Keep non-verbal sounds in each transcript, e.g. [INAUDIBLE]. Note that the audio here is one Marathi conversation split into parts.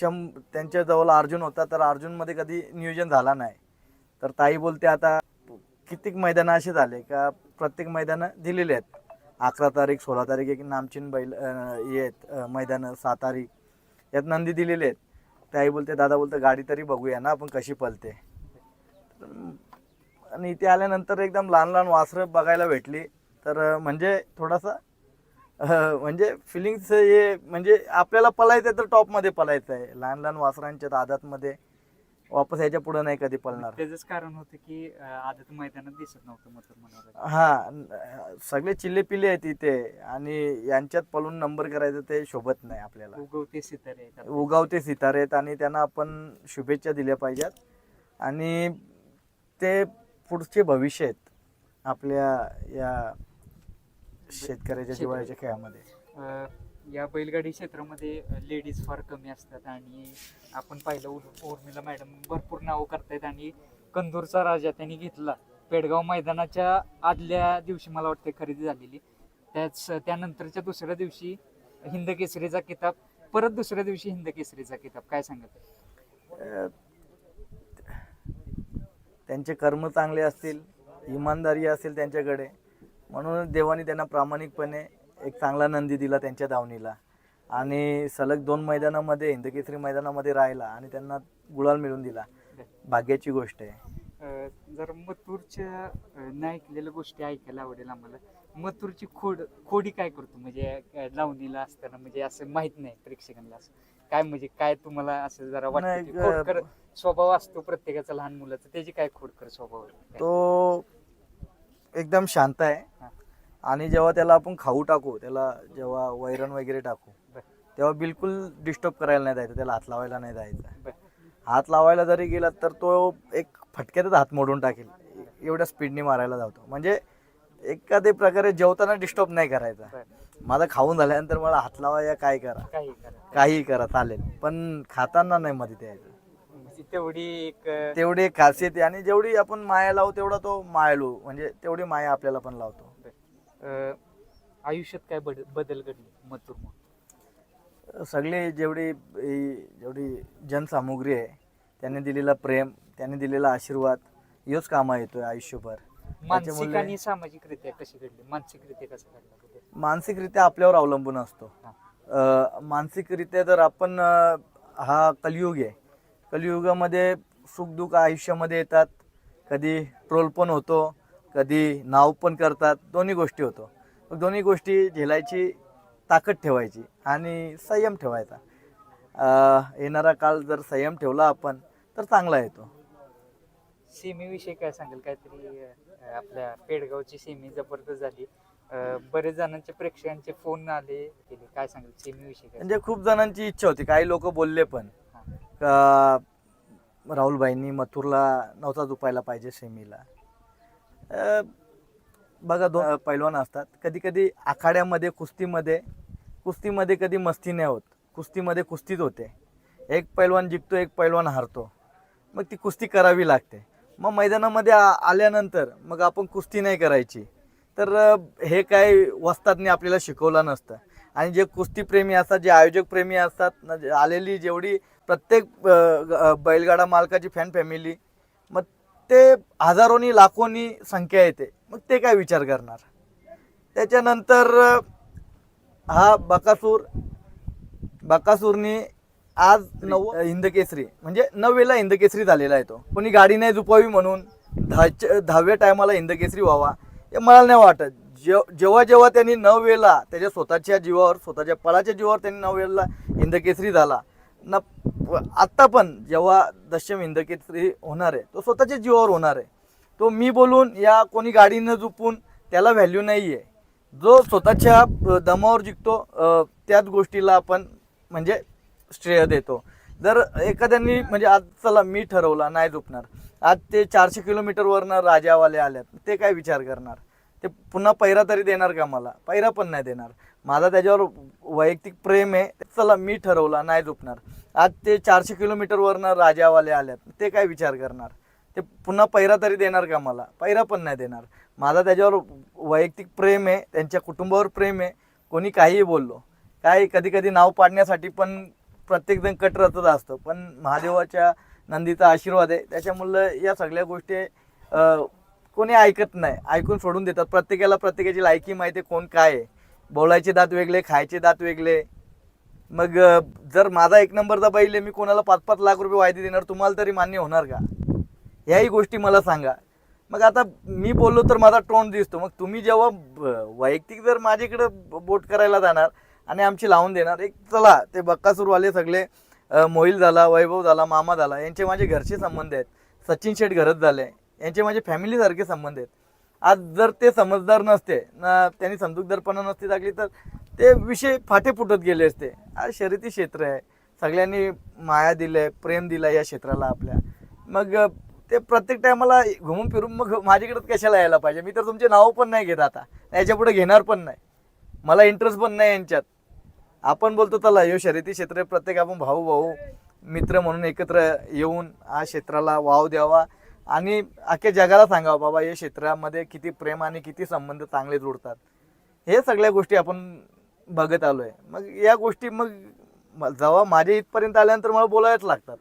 शं त्यांच्याजवळ अर्जुन होता तर अर्जुनमध्ये कधी नियोजन झाला नाही. तर ताई बोलते आता कितीक मैदानं असे झाले का? प्रत्येक मैदानं दिलेली आहेत. अकरा तारीख सोळा तारीख एक नामचीन बैल येत आहेत मैदानं सात तारीख यात नंदी दिलेले आहेत. ताई बोलते दादा बोलते गाडी तरी बघूया ना आपण कशी पलते आणि इथे आल्यानंतर एकदम लहान लहान वासरं बघायला भेटली. तर म्हणजे थोडासा म्हणजे फिलिंग्स हे म्हणजे आपल्याला पलायचं आहे तर टॉपमध्ये पलायचं आहे लहान लहान वासरांच्या आदातमध्ये वापस याच्यापुढे नाही कधी पळणार त्याच कारण होतं की आदत मैदानात दिसत नव्हतं हा सगळे चिल्ले पिल्ले आहेत इथे आणि यांच्यात पळून नंबर करायचं ते शोभत नाही आपल्याला. उगवते सितारे. उगावते सितारे आहेत आणि त्यांना आपण शुभेच्छा दिल्या पाहिजेत. आणि ते पुढचे भविष्य आहेत आपल्या या शेतकऱ्याच्या जिवाळ्याच्या खेळामध्ये. अं, या बैलगाडी क्षेत्रामध्ये लेडीज फार कमी असतात आणि आपण पाहिलं उर- उर्मिला मॅडम भरपूर नावं करतायत आणि कंदूरचा राजा त्यांनी घेतला. पेडगाव मैदानाच्या आदल्या दिवशी मला वाटतं खरेदी झालेली. त्याच त्यानंतरच्या दुसऱ्या दिवशी हिंद केसरीचा किताब परत दुसऱ्या दिवशी हिंद केसरीचा किताब. काय सांगत अ, त्यांचे कर्म चांगले असतील इमानदारी असेल त्यांच्याकडे म्हणून देवाने त्यांना प्रामाणिकपणे एक चांगला नंदी दिला त्यांच्या दावणीला. आणि सलग दोन मैदानामध्ये हिंदकेसरी मैदानामध्ये राहिला आणि त्यांना गुलाल मिळून दिला. भाग्याची गोष्ट आहे. जर मथुरच्या नाही ऐकलेल्या गोष्टी ऐकायला आवडेल आम्हाला. मथुरची खोड खोडी काय करतो? म्हणजे लावणीला असताना म्हणजे असं माहीत नाही प्रेक्षकांना असं. काय म्हणजे काय तुम्हाला असं जरा वाटतं खोडकर स्वभाव असतो प्रत्येकाचा लहान मुलाचा. त्याची काय खोडकर स्वभाव? तो एकदम शांत आहे. आणि जेव्हा त्याला आपण खाऊ टाकू त्याला जेव्हा वैरण वगैरे टाकू. तेव्हा बिलकुल डिस्टर्ब करायला नाही जायचं त्याला हात लावायला नाही जायचं. हात लावायला जरी गेला तर तो एक फटक्यातच हात मोडून टाकेल एवढ्या स्पीडने मारायला जातो म्हणजे एखाद्या प्रकारे जेवताना डिस्टर्ब नाही करायचा. माझा खाऊन झाल्यानंतर मला हात लावा या काय करा काही करा चालेल पण खाताना नाही मध्ये द्यायचं तेवढी एक तेवढी एक खासियत आहे. आणि जेवढी आपण माया लावू तेवढा तो मायलू म्हणजे तेवढी माया आपल्याला पण लावतो. अं, आयुष्यात काय बद- बदल घडले मथुर सगळे जेवढी ही जेवढी जनसामुग्री आहे त्याने दिलेला प्रेम त्याने दिलेला आशीर्वाद योच कामा येतोय आयुष्यभर. मानसिक त्याच्यामुळे- आणि सामाजिकरित्या कशी घडली? मानसिकरित्या कसं घडलं बदल? मानसिकरित्या आपल्यावर अवलंबून असतो. हा. अं, मानसिकरित्या जर आपण अं, हा कलियुग आहे. कलियुगामध्ये सुखदुःख आयुष्यामध्ये येतात. कधी ट्रोल पण होतो कधी नाव पण करतात. दोन्ही गोष्टी होतो. मग दोन्ही गोष्टी झेलायची ताकद ठेवायची आणि संयम ठेवायचा. येणारा काळ जर संयम ठेवला आपण तर चांगला येतो. सेमीविषयी काय सांगेल? काहीतरी आपल्या पेडगावची सेमी जबरदस्त झाली. बरेच जणांचे प्रेक्षकांचे फोन आले काय सांगेल? सेमीविषयी म्हणजे खूप जणांची इच्छा होती. काही लोक बोलले पण. राहुलबाईंनी मथुरला नव्हता दुपायला पाहिजे सेमीला. बघा दोन पैलवान असतात. कधी कधी आखाड्यामध्ये कुस्तीमध्ये कुस्तीमध्ये कधी मस्ती नाही होत. कुस्तीमध्ये कुस्तीच होते. एक पैलवान जिंकतो एक पैलवान हारतो. मग ती कुस्ती करावी लागते. मग मैदानामध्ये आ- आल्यानंतर मग आपण कुस्ती नाही करायची. तर हे काय वस्तादने आपल्याला शिकवलं नसतं. आणि जे कुस्तीप्रेमी असतात जे आयोजक प्रेमी असतात आलेली जेवढी प्रत्येक ग- बैलगाडा मालकाची फॅन फॅमिली मग ते हजारोनी लाखोनी संख्या येते. मग ते काय विचार करणार? त्याच्यानंतर हा बकासूर बकासूरनी आज नऊ हिंदकेसरी म्हणजे नववेला हिंदकेसरी झालेला आहे तो. कोणी गाडी नाही झुपावी म्हणून दहाच्या दहाव्या टायमाला हिंदकेसरी व्हावा हे मला नाही वाटत. जेव जेव्हा जेव्हा त्यांनी नववेला त्याच्या स्वतःच्या जीवावर स्वतःच्या पळाच्या जीवावर त्यांनी नववेला हिंदकेसरी झाला न आत्ता पण जेव्हा दशम हिंदकेसरी होणार आहे तो स्वतःच्या जीवावर होणार आहे. तो मी बोलून या कोणी गाडीनं झुपून त्याला व्हॅल्यू नाही आहे जो स्वतःच्या दमावर जिंकतो त्याच गोष्टीला आपण म्हणजे श्रेय देतो. जर एखाद्यानी म्हणजे आज चला मी ठरवला नाही झोपणार. आज ते चारशे किलोमीटरवरनं राजावाले आल्यात ते काय विचार करणार? ते पुन्हा पैरा तरी देणार का मला? पैरा पण नाही देणार. माझा त्याच्यावर वैयक्तिक प्रेम आहे. चला मी ठरवला नाही झोपणार आज ते चारशे किलोमीटरवरनं राजावाले आल्यात. ते काय विचार करणार? ते पुन्हा पैरा तरी देणार का मला? पैरा पण नाही देणार. माझा त्याच्यावर वैयक्तिक प्रेम आहे त्यांच्या कुटुंबावर प्रेम आहे. कोणी काहीही बोललो. काय कधी कधी नाव पाडण्यासाठी पण प्रत्येकजण कट रचत असतो. पण महादेवाच्या नंदीचा आशीर्वाद आहे. त्याच्यामुळं या सगळ्या गोष्टी कोणी ऐकत नाही. ऐकून सोडून देतात. प्रत्येकाला प्रत्येकाची लायकी माहिती कोण काय आहे. बोलायचे दात वेगळे खायचे दात वेगळे. मग जर माझा एक नंबरचा बैल आहे मी कोणाला पाच पाच लाख रुपये वायदे देणार तुम्हाला तरी मान्य होणार का? ह्याही गोष्टी मला सांगा. मग आता मी बोललो तर माझा टोंड दिसतो. मग तुम्ही जेव्हा ब- वैयक्तिक जर माझ्याकडं ब- बोट करायला जाणार आणि आमची लावून देणार एक चला ते बक्कासूरवाले सगळे मोहिल झाला वैभव झाला मामा झाला यांचे माझे घरचे संबंध आहेत. सचिन शेठ घरच झाले. यांचे माझे फॅमिलीसारखे संबंध आहेत. आज जर ते समजदार नसते ना त्यांनी समजूतदारपणा नसती लागली तर ते विषय फाटे फुटत गेले असते. आज शर्यती क्षेत्र आहे. सगळ्यांनी माया दिलंय प्रेम दिलं या क्षेत्राला आपल्या. मग ते प्रत्येक टायमाला घुमून फिरून मग माझ्याकडं कशाला यायला पाहिजे? मी तर तुमचे नावं पण नाही घेत आता. याच्यापुढे घेणार पण नाही. मला इंटरेस्ट पण नाही यांच्यात. आपण बोलतो त्याला यो शर्यती क्षेत्र प्रत्येक आपण भाऊ भाऊ मित्र म्हणून एकत्र येऊन हा क्षेत्राला वाव द्यावा. आणि अख्ख्या जगाला सांगावं बाबा या क्षेत्रामध्ये किती प्रेम आणि किती संबंध चांगले जोडतात. हे सगळ्या गोष्टी आपण बघत आलोय. मग या गोष्टी मग जेव्हा माझ्या इथपर्यंत आल्यानंतर मला बोलायच लागतात.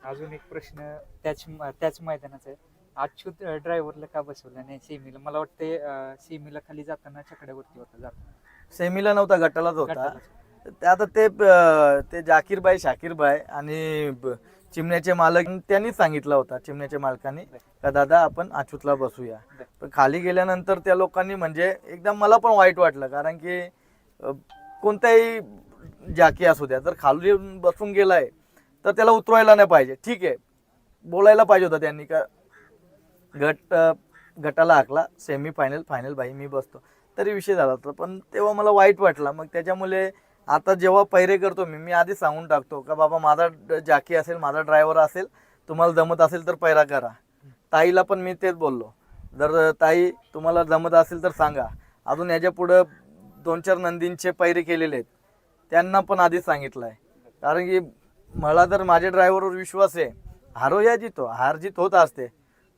अजून एक प्रश्न त्याच त्याच मैदानाचा आहे. अच्युत ड्रायव्हरला का बसवलं नाही सेमीला? मला वाटते सेमीला खाली जाताना छकड्यावरती होता जाताना सेमीला नव्हता गटालाच होता. आता ते ते जाकीरबाई शाकीरबाई आणि चिमण्याचे मालक त्यांनीच सांगितला होता चिमण्याच्या मालकाने का दादा आपण अच्युतला बसूया. पण खाली गेल्यानंतर त्या लोकांनी म्हणजे एकदम मला पण वाईट वाटलं कारण की कोणताही जाकी असू द्या जर खाली बसून गेलाय तर त्याला उतरवायला नाही पाहिजे. ठीक आहे बोलायला पाहिजे होता त्यांनी का गट गटाला हाकला सेमी फायनल फायनल भाई मी बसतो. तरी विषय झाला होता पण तेव्हा मला वाईट वाटला. मग त्याच्यामुळे आता जेव्हा पैरे करतो मी मी आधी सांगून टाकतो का बाबा माझा ड- जाकी असेल माझा ड्रायव्हर असेल तुम्हाला जमत असेल तर पैरा करा. ताईला पण मी तेच बोललो. जर ताई तुम्हाला जमत असेल तर सांगा. अजून याच्या पुढं दोन चार नंदींचे पैरे केलेले आहेत त्यांना पण आधीच सांगितलं आहे कारण की मला तर माझ्या ड्रायव्हरवर विश्वास आहे. हारो या जितो हार जीत होत असते.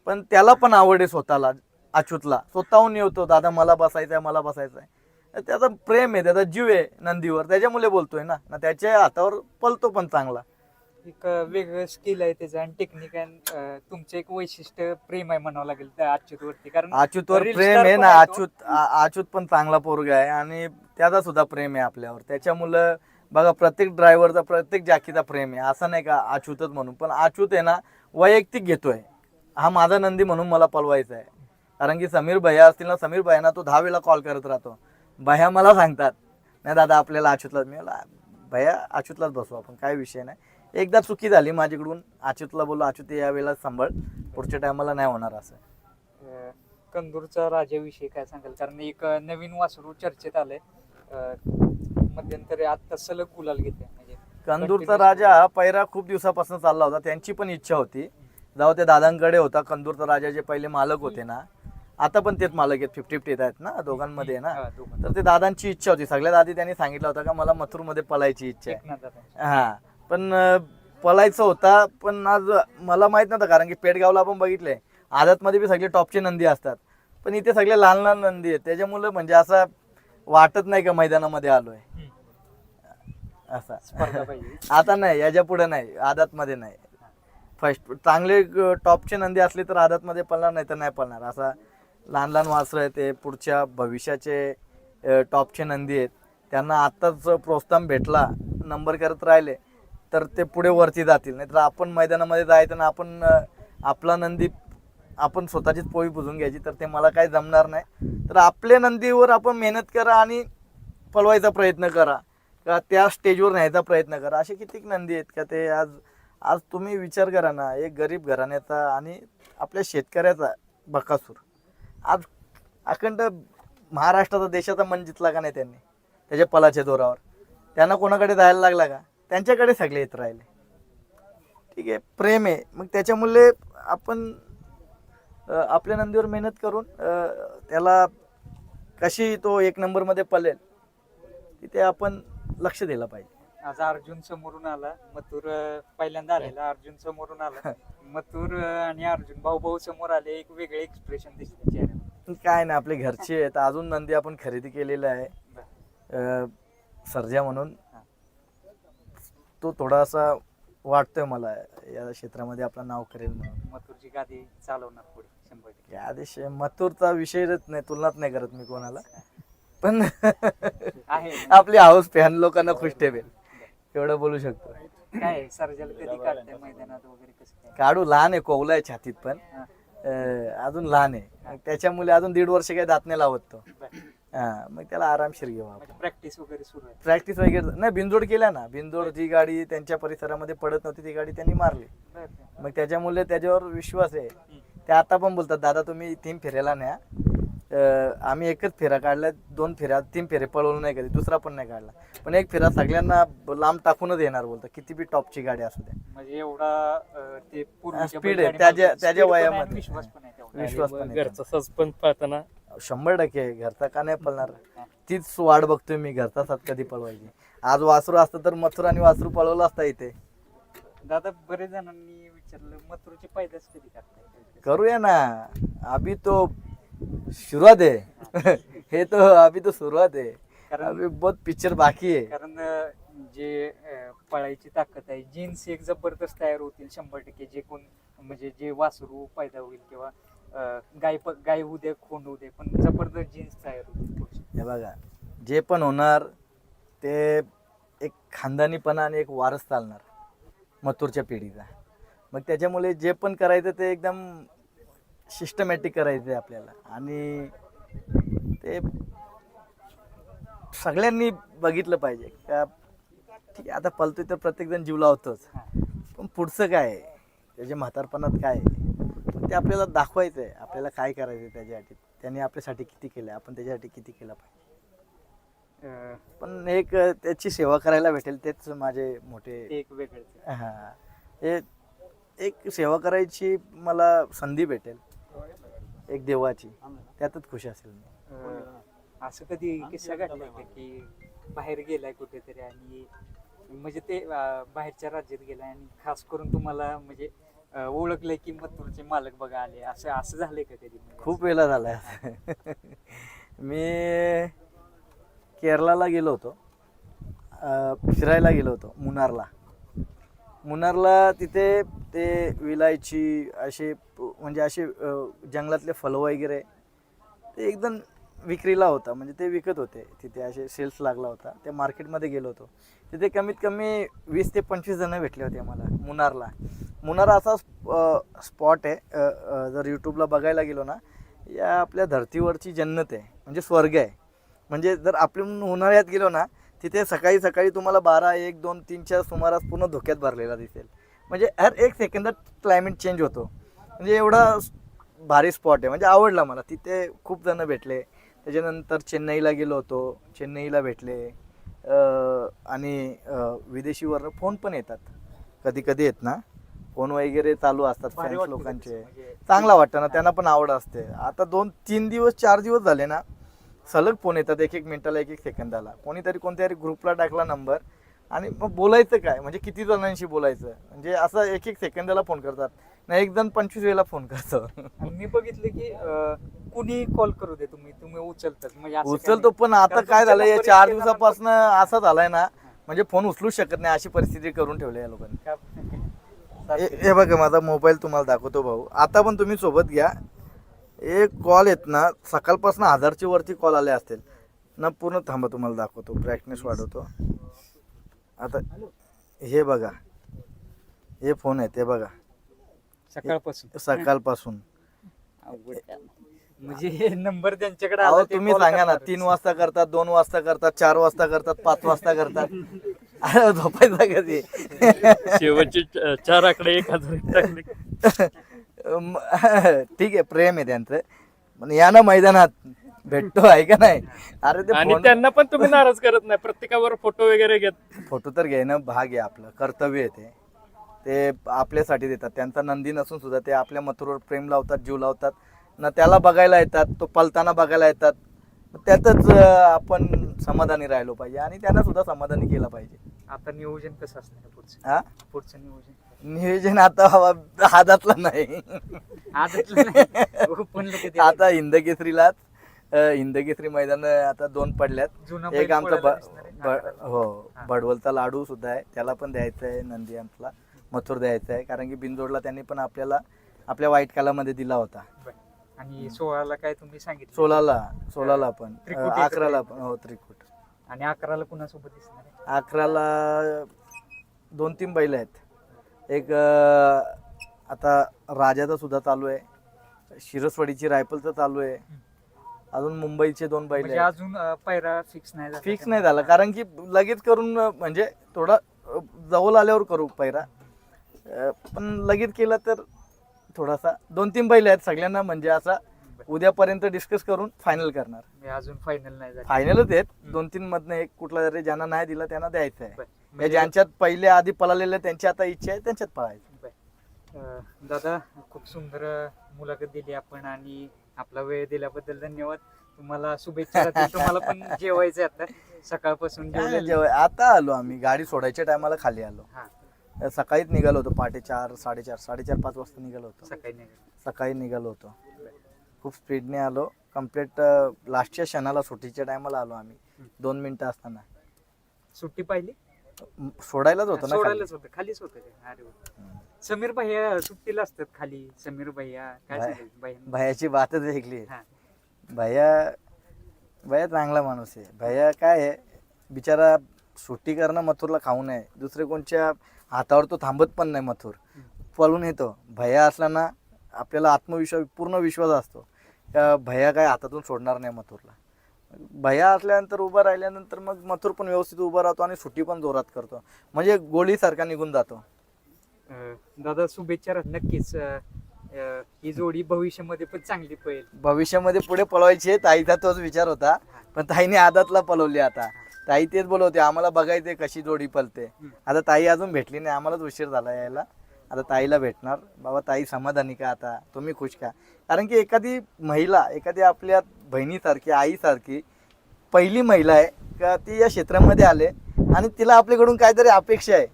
पण त्याला पण आवड आहे स्वतःला अच्युतला. स्वतःहून येतो दादा मला बसायचं आहे मला बसायचं आहे त्याचा प्रेम आहे त्याचा जीव आहे नंदीवर. त्याच्यामुळे बोलतोय ना. ना त्याच्या हातावर पलतो पण चांगला. एक वेगळं स्किल आहे त्याचं आणि टेक्निक आहे. अं, तुमचं एक वैशिष्ट्य प्रेम आहे म्हणावं लागेल त्या अच्युत वरती कारण अच्युतवर प्रेम आहे ना. अच्युत अच्युत पण चांगला पोरगा आहे आणि त्याचा सुद्धा प्रेम आहे आपल्यावर. त्याच्यामुळं बघा प्रत्येक ड्रायव्हरचा प्रत्येक जाकीचा प्रेम आहे. असं नाही का अच्युतच म्हणून. पण अच्युत आहे ना वैयक्तिक घेतोय. हा माझा नंदी म्हणून मला पलवायचा आहे. कारण की समीर भैया असतील ना समीर भैया तो दहा वेळेला कॉल करत राहतो. भैया मला सांगतात. नाही दादा आपल्याला अच्युतला मी भैया अच्युतलाच बसू आपण काय विषय नाही. एकदा चुकी झाली माझ्याकडून. अच्युतला बोललो अच्युत या वेळेला सांभाळ. पुढच्या टायमाला नाही होणार असं. अं, कंदूरचा राजाविषयी काय सांगाल? कारण एक अं, नवीन वासरू चर्चेत आलंय. अं, मध्यंतरी आता सलग गुलाल घेते म्हणजे कंदूरचा राजा पैरा खूप दिवसापासून चालला होता. त्यांची पण इच्छा होती. जेव्हा ते दादांकडे होता. कंदूरचा राजा जे पहिले मालक होते ना आता पण तेच मालक आहेत फिफ्टी फिफ्टी येत आहेत ना दोघांमध्ये आहे ना. तर ते दादांची इच्छा होती. सगळ्यात आधी त्यांनी सांगितलं होतं का मला मथुरमध्ये पलायची इच्छा आहे. हा. पण पलायचं होता पण आज मला माहीत नव्हतं कारण की पेडगावला आपण बघितलंय. आदतमध्ये बी सगळे टॉपचे नंदी असतात. पण इथे सगळे लहान लहान नंदी आहेत. त्याच्यामुळे म्हणजे असं वाटत नाही का मैदानामध्ये आलोय. असा. [LAUGHS] आता नाही याच्यापुढे नाही आदातमध्ये नाही. फर्स्ट चांगले टॉपचे नंदी असले तर आदातमध्ये पळणार नाही तर नाही पळणार. असा लहान लहान वासरं आहेत ते पुढच्या भविष्याचे टॉपचे नंदी आहेत. त्यांना आत्ताच प्रोत्साहन भेटला नंबर करत राहिले तर ते पुढे वरती जातील. नाहीतर आपण मैदानामध्ये जायचं ना आपण आपला नंदी आपण स्वतःचीच पोळी पुजून घ्यायची तर ते मला काही जमणार नाही. तर आपल्या नंदीवर आपण मेहनत करा आणि पळवायचा प्रयत्न करा. का त्या स्टेजवर न्यायचा प्रयत्न करा. असे कितीक नंदी आहेत का ते आज आज तुम्ही विचार करा ना एक गरीब घराण्याचा आणि आपल्या शेतकऱ्याचा बकासूर. आज अखंड महाराष्ट्राचा देशाचा मन जितला का नाही त्यांनी? त्याच्या पलाच्या जोरावर. त्यांना कोणाकडे जायला लागला का? त्यांच्याकडे सगळे येत राहिले. ठीक आहे प्रेम आहे. मग त्याच्यामुळे आपण आपल्या नंदीवर मेहनत करून त्याला कशी तो एक नंबरमध्ये पलेल तिथे आपण लक्ष दिलं पाहिजे. आज अर्जुन समोरून आला. मथुर अं, पहिल्यांदा आलेला अर्जुन समोरून आला. मथुर अं, आणि अर्जुन भाऊ भाऊ समोर आले. एक वेगळे एक्सप्रेशन दिसते चेहऱ्यावर. काय नाही आपले घरचे आहेत. अजून नंदी आपण खरेदी केलेलं आहे. अं, सर्जा म्हणून. तो थोडासा वाटतोय मला या क्षेत्रामध्ये आपलं नाव करेल म्हणून. मथुरची गादी चालवणार पुढे शंभर टक्के. या दिवशी मथुरचा विषयच नाही तुलनाच नाही करत मी कोणाला. पण आहे. आपली हाऊस फॅन लोकांना खुश ठेवेल. एवढं बोलू शकतो. काय सर्जाला कधी काढताय? मैदानात वगैरे कसं काय? काढू लहान आहे कोवला आहे छातीत पण. अं, अजून लहान आहे. त्याच्यामुळे अजून दीड वर्ष काही दात नाही लावत तो. हा मग त्याला आरामशीर घेऊ आपण. म्हणजे प्रॅक्टिस वगैरे सुरू आहे. प्रॅक्टिस वगैरे नाही बिनजोड केल्या ना. बिनजोड जी गाडी त्यांच्या परिसरामध्ये पडत नव्हती ती गाडी त्यांनी मारली. बरं. मग त्याच्यामुळे त्याच्यावर विश्वास आहे. ते आता पण बोलतात दादा तुम्ही तीन फेऱ्याला न्या. आम्ही एकच फेरा काढला. दोन फेऱ्या तीन फेरे पळवलो नाही कधी दुसरा पण नाही काढला. पण एक फेरा सगळ्यांना लांब टाकूनच येणार बोलतो. किती बी टॉपची गाडी असू द्या. म्हणजे एवढा ते पूर्वीच्या speed आहे. त्याच्या- त्याच्या वयामध्ये. विश्वास पण आहे. विश्वास पण घरचा पाहताना शंभर टक्के घरचा का नाही पळणार? तीच वाट बघतोय मी घरचा साथ कधी पळवायची. आज वासरू असतं तर मथुर आणि वासरू पळवलं असता इथे. दादा बरेच जणांनी विचारलं मथुरची पैदास कधी करताय करूया ना. अभी तो शुरुआत है [LAUGHS] हे तो अभी तो सुरुवात है कारण अभी बहुत पिक्चर बाकी है कारण जे पळायची ताकद आहे जीन्स एक जबरदस्त तयार होतील शंभर टक्के. जे कोण म्हणजे जे वासरू पैदा होईल किंवा गाय प- गाय होऊ दे खोंड होऊ दे पण जबरदस्त जीन्स तयार होतील. हे बघा जे पण होणार ते एक खानदानीपणा आणि एक वारस चालणार मथुरच्या पिढीचा. मग त्याच्यामुळे जे पण करायचं ते एकदम सिस्टमॅटिक करायचं आहे आपल्याला. आणि ते सगळ्यांनी बघितलं पाहिजे का ठीक आहे आता पलतोय तर प्रत्येकजण जीव लावतोच. पण पुढचं काय? आहे त्याच्या म्हातारपणात काय? आहे ते आपल्याला दाखवायचं आहे आपल्याला काय करायचं आहे त्याच्यासाठी? त्याने आपल्यासाठी किती केलं आपण त्याच्यासाठी किती केलं पाहिजे? पण एक त्याची सेवा करायला भेटेल तेच माझे मोठे एक वेगळंच. आहे. हा. हे एक सेवा करायची मला संधी भेटेल. एक देवाची. त्यातच खुश असेल मी. अं, असं कधी किस्सा घडलाय का की बाहेर गेलाय कुठेतरी आणि म्हणजे ते अं, बाहेरच्या राज्यात गेलाय आणि खास करून तुम्हाला म्हणजे अं, ओळखलंय की मथुरचे मालक बघा आले. असं असं झालंय का कधी? म्हणजे खूप वेळा झालाय. [LAUGHS] मी केरळाला गेलो होतो. अ, फिरायला गेलो होतो मुन्नारला. मुन्नारला तिथे ते विलायची असे म्हणजे असे जंगलातले फलं वगैरे ते एकदम विक्रीला होता. म्हणजे ते विकत होते. तिथे असे सेल्स लागला होता. त्या मार्केटमध्ये गेलो होतो. तिथे कमीत कमी वीस ते पंचवीस जणं भेटले होते मला मुन्नारला. मुन्नार असा स्पॉट आहे. जर यूट्यूबला बघायला गेलो ना या आपल्या धर्तीवरची जन्नत आहे. म्हणजे स्वर्ग आहे. म्हणजे जर आपण उन्हाळ्यात गेलो ना तिथे सकाळी सकाळी तुम्हाला बारा एक दोन तीनच्या सुमारास पूर्ण धोक्यात भरलेला दिसेल. म्हणजे हर एक सेकंदात क्लायमेट चेंज होतो. म्हणजे एवढा भारी स्पॉट आहे. म्हणजे आवडला मला. तिथे खूप जणं भेटले. त्याच्यानंतर चेन्नईला गेलो होतो. चेन्नईला भेटले. आणि विदेशीवर फोन पण येतात. कधी कधी येत ना. फोन वगैरे चालू असतात फॅन्स लोकांचे. म्हणजे. चांगला वाटतं ना. त्यांना पण आवड असते. आता दोन तीन दिवस चार दिवस झाले ना. सलग फोन येतात एक एक मिनिटाला एक एक सेकंदाला. कोणीतरी कोणत्यातरी ग्रुपला टाकला नंबर आणि मग बोलायचं काय? म्हणजे किती जणांशी बोलायचं? म्हणजे असं एक एक सेकंदाला फोन करतात. ना एक जण पंचवीस वेळेला फोन करतो. मी बघितलं की कुणी कॉल करू दे तुम्ही? तुम्ही उचलतात. म्हणजे उचलतो नाही. पण आता काय झालं या चार दिवसापासून असा झालाय ना म्हणजे फोन उचलूच शकत नाही अशी परिस्थिती करून ठेवली या लोकांनी. [LAUGHS] हे बघा माझा मोबाईल तुम्हाला दाखवतो भाऊ. आता पण तुम्ही सोबत घ्या. एक कॉल आहेत ना सकाळपासून हजारच्या वरती कॉल आले असतील. ना पूर्ण थांबा तुम्हाला दाखवतो. ब्राईटनेस वाढवतो. आता हे बघा. हे फोन आहेत हे बघा. सकाळपासून. सकाळपासून. म्हणजे नंबर त्यांच्याकडे अहो आला ते तुम्ही call सांगा ना करणारच. तीन वाजता करतात दोन वाजता करतात चार वाजता करतात पाच वाजता करतात? अरे झोपायचं कधी शेवटचे च- चार आकडे एक हजार टाकले. [LAUGHS] [LAUGHS] ठीक आहे प्रेम आहे त्यांचं. पण या ना मैदानात भेटतो आहे का नाही? अरे ते आणि फोन त्यांना पण तुम्ही नाराज करत नाही. प्रत्येकावर फोटो वगैरे घेत. फोटो तर घेणं भाग आहे आपलं कर्तव्य आहे ते. ते आपल्यासाठी देतात. त्यांचा नंदी नसून सुद्धा ते आपल्या मथुरवर प्रेम लावतात जीव लावतात. ना त्याला बघायला येतात तो पलताना बघायला येतात. त्यातच अं, आपण समाधानी राहिलो पाहिजे. आणि त्यांना सुद्धा समाधानी केलं पाहिजे. आता नियोजन कसं असणार आहे पुढचं? हा? पुढचं नियोजन? नियोजन आता हातातलं नाही. [LAUGHS] आता हिंद केसरीलाच अं, हिंदकेसरी मैदान आता दोन पडल्यात. एक आमचा हा. बडवलचा लाडू सुद्धा आहे. त्याला पण द्यायचा आहे नंदी आमचा. मथुर द्यायचा आहे. कारण की बिनजोडला त्यांनी पण आपल्याला आपल्या वाईट कालामध्ये दिला होता. आणि सोळाला काय तुम्ही सांगितलं? सोलाला सोलाला पण. अकराला. पण. हो त्रिकुट. आणि अकराला कुणासोबत दिसणार अकराला दोन तीन बैल आहेत. एक आता राजाचा सुद्धा चालू आहे. शिरसवाडीची रायफलचं चालू आहे. अजून मुंबईचे दोन बैल म्हणजे आहेत. अजून अं, पायरा फिक्स नाही झाला फिक्स नाही झाला. कारण की लगेच करून अं, म्हणजे थोडा अं, जवळ आल्यावर करू पैरा अं, पण लगेच केलं तर थोडासा दोन तीन बैल आहेत सगळ्यांना. म्हणजे असा उद्यापर्यंत डिस्कस करून फायनल करणार. म्हणजे अजून फायनल नाही झालं. फायनलच आहेत. दोन तीन मधनं एक कुठला जरी ज्यांना नाही दिला त्यांना द्यायचं आहे. बरं. हे म्हणजे- ज्यांच्यात पहिले आधी पळालेले त्यांची आता इच्छा आहे त्यांच्यात पळायचं. अं, दादा खूप सुंदर मुलाखत दिली आपण आणि आपला वेळ दिल्याबद्दल धन्यवाद. तुम्हाला शुभेच्छा राहतील. [LAUGHS] तुम्हाला पण जेवायचं आता. सकाळपासून काय जेवलेलं. जेव्हा- आता आलो आम्ही. गाडी सोडायच्या टायमाला खाली आलो. सकाळीच निघालो होतो. पहाटे चार साडेचार साडेचार पाच वाजता निघालो होतो. सकाळी निघालो. सकाळी निघालो होतो. खूप स्पीडने आलो. कंप्लीट लास्टच्या क्षणाला सुट्टीच्या टायमाला आलो आम्ही. दोन मिनिटं असताना. सुट्टी पाहिली? सोडायलाच होतं ना खाली. सोडायलाच होतं खालीच होतं ते. अरे वा. हम्म. समीर भैया सुट्टीला असतात खाली समीर भैया काय बाय- सांगाल भैया भैयाची बातच हा. भैया भैया चांगला माणूस आहे भैया काय आहे बिचारा सुट्टी करणं मथुरला खाऊ नये दुसरे कोणच्या हातावर तो थांबत पण नाही मथुर पळून येतो भैया असला ना आपल्याला आत्मविश्वास पूर्ण विश्वास असतो का भैया काय हातातून सोडणार नाही मथुरला भैया असल्यानंतर उभं राहिल्यानंतर मग मथुर पण व्यवस्थित उभा राहतो आणि सुट्टी पण जोरात करतो. म्हणजे गोळीसारखा निघून जातो. अं, दादा शुभेच्छा राहत नक्कीच अं, ही जोडी भविष्यामध्ये पण चांगली पळेल. भविष्यामध्ये पुढे पळवायची ताईचा तोच विचार होता. पण ताईने आदातला पळवली आता. ताई तेच बोलवते आम्हाला बघायचे कशी जोडी पळते. आता ताई अजून भेटली नाही आम्हालाच उशीर झाला यायला. आता ताईला भेटणार. बाबा ताई समाधानी का आता? तुम्ही खुश का? कारण की एखादी महिला एखादी आपल्या बहिणीसारखी आईसारखी पहिली महिला आहे का ती या क्षेत्रामध्ये आले आणि तिला आपल्याकडून काहीतरी अपेक्षा आहे.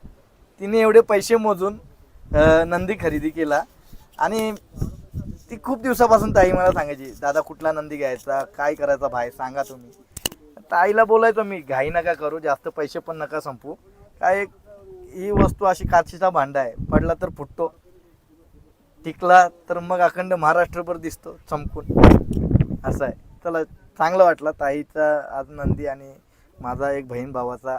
तिने एवढे पैसे मोजून नंदी खरेदी केला. आणि ती खूप दिवसापासून ताई मला सांगायची दादा कुठला नंदी घ्यायचा? काय करायचा भाई? सांगा तुम्ही. ताईला बोलायचो मी घाई नका करू जास्त पैसे पण नका संपू. काय ही वस्तू अशी काचीचा भांडा आहे. पडला तर फुटतो. टिकला तर मग अखंड महाराष्ट्रभर दिसतो चमकून. असं आहे. चला चांगलं वाटलं ताईचा आज नंदी आणि माझा एक बहीण भावाचा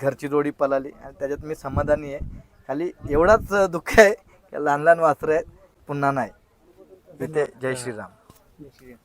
घरची जोडी पलाली आणि त्याच्यात मी समाधानी आहे. खाली एवढाच दुःख आहे की लहान लहान वासरं आहेत पुन्हा नाही. इथे जय श्रीराम. जय श्रीराम.